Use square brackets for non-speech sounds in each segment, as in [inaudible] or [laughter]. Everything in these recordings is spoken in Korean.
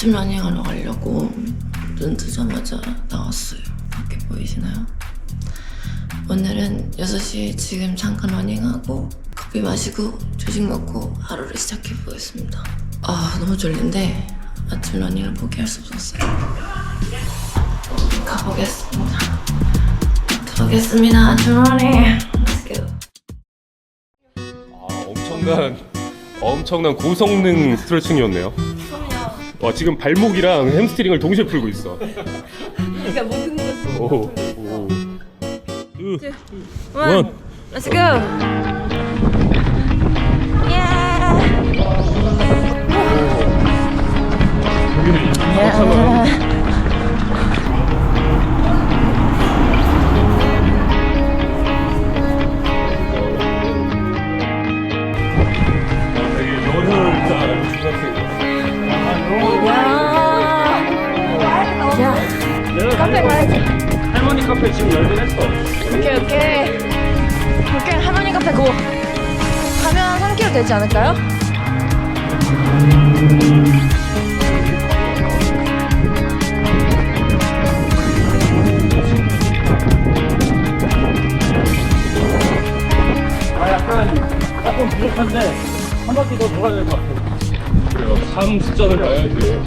아침 러닝하러 가려고 눈 뜨자마자 나왔어요. 밖에 보이시나요? 오늘은 6시에 지금 잠깐 러닝하고 커피 마시고 조식 먹고 하루를 시작해 보겠습니다. 아 너무 졸린데 아침 러닝을 포기할 수 없었어요. 가보겠습니다. 가보겠습니다. 아침 러닝. 아, 엄청난 엄청난 고성능 스트레칭이었네요. 와 지금 발목이랑 햄스트링을 동시에 풀고 있어. 그러니까 모든 것을 오, 오. 으, 원, 원. Let's go. 여기는. 되게 카페 지금 열긴 했어. 오케이 오케이. 오케이 할머니 카페 고. 가면 3km 되지 않을까요? 아 약간 조금 부족한데 한 바퀴 더 돌아야 될 것 같아요. 그래요. 3 숫자를 봐야지.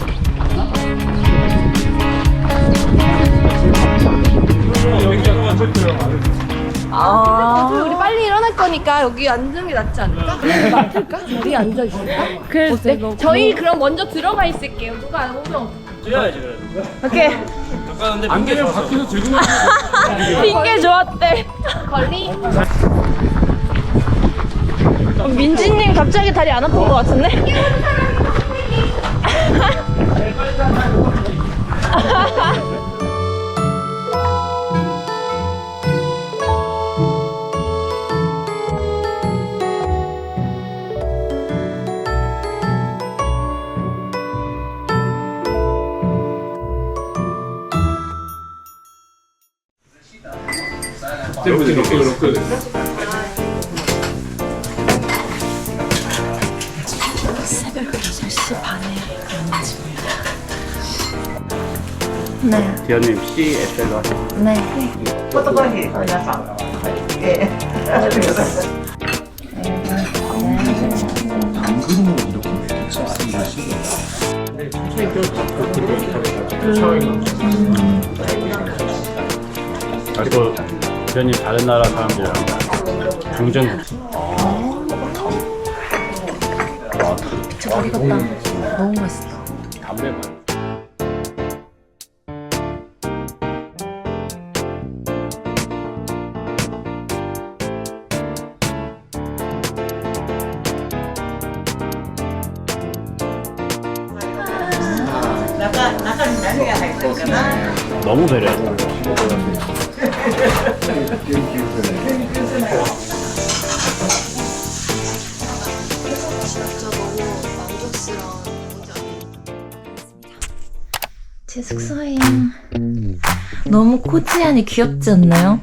아. 우리 빨리 일어날 거니까 여기 앉는 게 낫지 않을까? 맡을까? 우리 앉아 있을까? 그래. 저희 그럼 먼저 들어가 있을게요. 누가 안 오면. 뛰어야지 그래. 오케이. 가까운데 안 되면 밖에서 들고 나가야 핑계 좋았대. 걸리. 어, 민지님 갑자기 다리 안 아픈 것 같은데? [laughs] 이렇게 이렇게 이렇게. 새벽 6시 반에 집입니다. 네, 디아님 CSL로 하세요. 네. 아, 또 디아님 다른 나라 사람들이랑 경쟁. 진짜 같다. 너무 맛있어. 담배 만 너무 배려 해. 진짜 제 숙소예요. 너무 코지하니 귀엽지 않나요?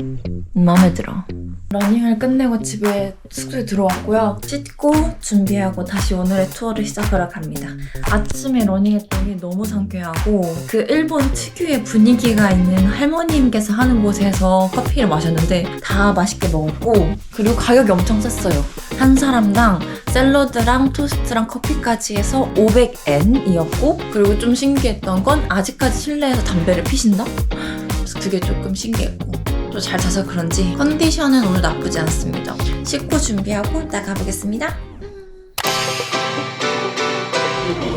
마음에 들어. 러닝을 끝내고 집에 숙소에 들어왔고요. 씻고 준비하고 다시 오늘의 투어를 시작하러 갑니다. 아침에 러닝했더니 너무 상쾌하고 그 일본 특유의 분위기가 있는 할머님께서 하는 곳에서 커피를 마셨는데 다 맛있게 먹었고 그리고 가격이 엄청 셌어요. 한 사람당 샐러드랑 토스트랑 커피까지 해서 500엔이었고 그리고 좀 신기했던 건 아직까지 실내에서 담배를 피신다? 그래서 그게 조금 신기했고 또 잘 자서 그런지 컨디션은 오늘 나쁘지 않습니다. 씻고 준비하고 이따 가보겠습니다.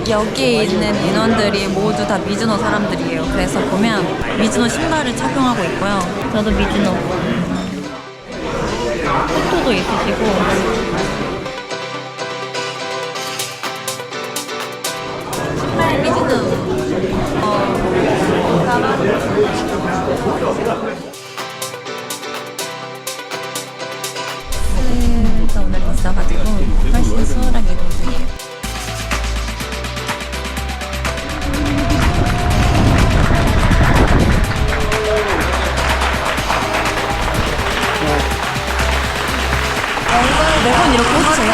여기에 있는 인원들이 모두 다 미즈노 사람들이에요. 그래서 보면 미즈노 신발을 착용하고 있고요. 저도 미즈노. 포토도 있으시고 미즈노. 어, 가방. 가 오늘 있어가지고 훨씬 수월하게 이동 중이에요. 매번 이렇게 해주세요?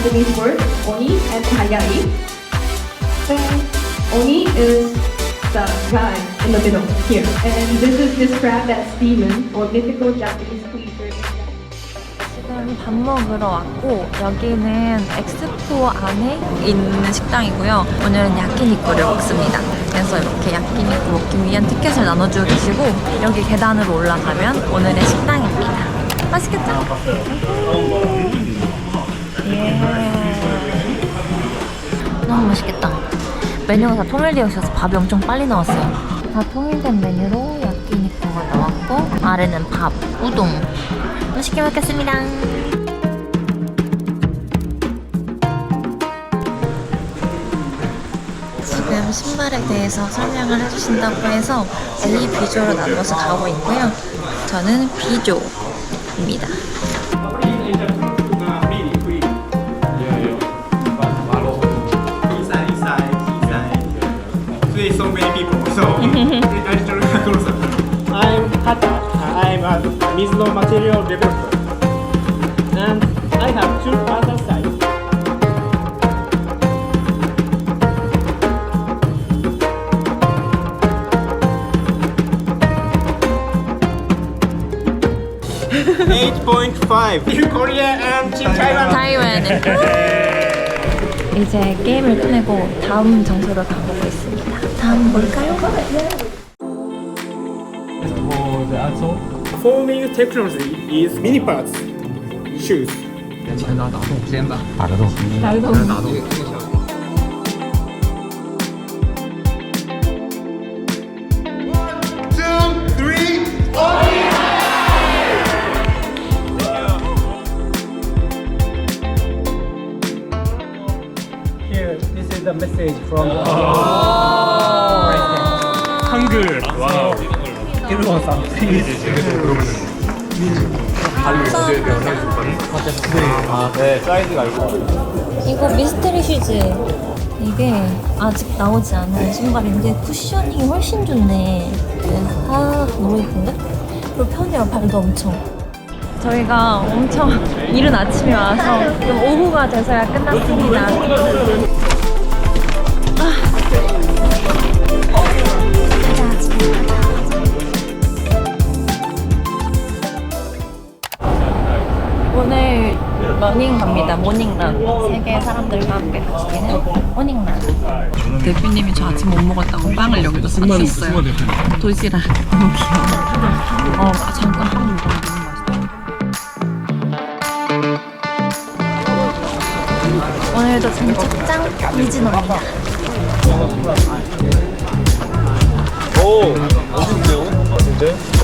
Japanese words, oni and hayai. And oni is the guy in the middle here. And this is described as demon or mythical Japanese creature. 지금 밥 먹으러 왔고 여기는 엑스포 안에 있는 식당이고요. 오늘은 야끼니쿠를 먹습니다. 그래서 이렇게 야끼니쿠 먹기 위한 티켓을 나눠주고 계시고 여기 계단으로 올라가면 오늘의 식당입니다. 맛있겠죠? 예. 너무 맛있겠다. 메뉴가 다 통일되어 있어서 밥이 엄청 빨리 나왔어요. 다 통일된 메뉴로 야끼니쿠가 나왔고 아래는 밥, 우동. 맛있게 먹겠습니다. 지금 신발에 대해서 설명을 해주신다고 해서 A, B조로 나눠서 가고 있고요. 저는 B조입니다. So I close up. I'm Hata. I'm a Mizuno material developer. And I have two other sides. Eight point five. Korea and Taiwan. 타이완은 이제 게임을 끝내고 다음 장소로 가보고 있습니다. 다음 뭘까요? For the asshole. Forming technology is mini parts. Shoes. Two, three. Here, this is the message from the 사람. 네, 사이즈가 있고. 이거 미스테리 슈즈 이게 아직 나오지 않은 신발인데 쿠셔닝이 훨씬 좋네 아 너무 예쁜데? 그리고 편해요 발도 엄청 저희가 엄청 [laughs] 이른 아침에 와서 좀 오후가 돼서야 끝났습니다 러닝 갑니다. 모닝런. 세계 사람들과 함께 가시는 모닝런. 대표님이 저 아침 못 먹었다고 빵을 여기다 싸주셨어요. 도시락. 너무 [laughs] 귀여워. 어, 아, 잠깐 한번 먹어야 오늘도 장착장 미즈노입니다. 오, 멋있는데요? 진짜?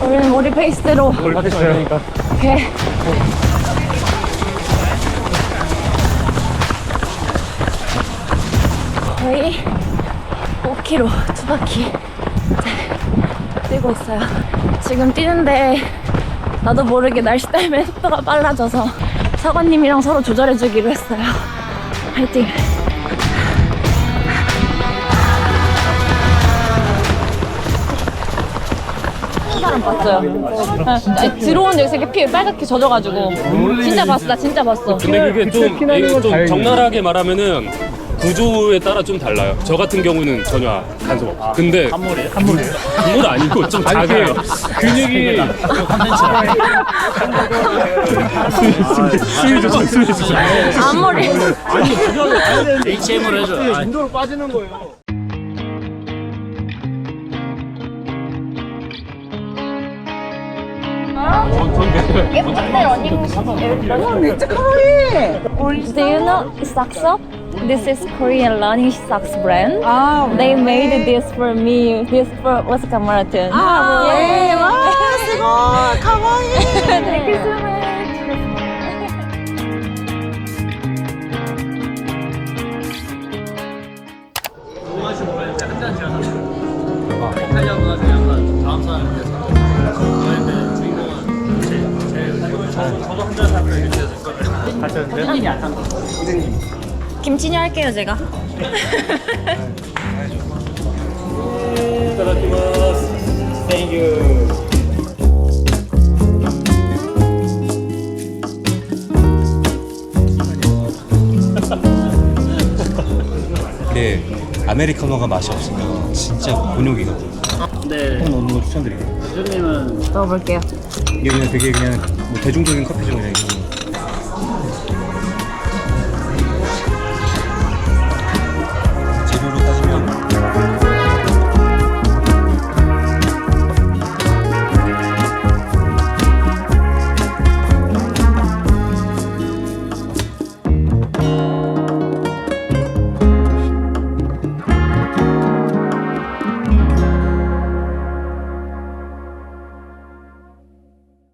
우리는 우리 페이스대로 그러니까. 오케이. 거의 5km 두 바퀴 뛰고 있어요. 지금 뛰는데 나도 모르게 날씨 때문에 [laughs] 속도가 빨라져서 사관님이랑 서로 조절해주기로 했어요. 화이팅! 사람 봤어요. 네, 들어온 여기서 이렇게 피 빨갛게 젖어가지고 진짜 봤어, 나 진짜 봤어. 근데 그게 좀, 이게 좀 적나라하게 말하면 구조에 따라 좀 달라요. 저 같은 경우는 전혀 간섭 없어. 근데 한몰이에요? 한몰이에요? 그건 아니고 좀 작아요. 근육이 수위 조절, 수위 조절. 앞머리. HM으로 해줘. 인도로 빠지는 거예요. Do you know Saxo? This is Korean running socks brand. 아, They made this for me. This for Osaka Marathon. 아, 네. 와, 스고, 가와이. Thank you so much. 김치녀 할게요 제가. You. 이게 아메리카노가 맛이 없으면 진짜 곤욕이거든요. 네. 꼭 넣는 거 추천드려요. 주님은 넣어볼게요. 이게 그냥 되게 그냥 뭐 대중적인 커피죠 그냥 이거.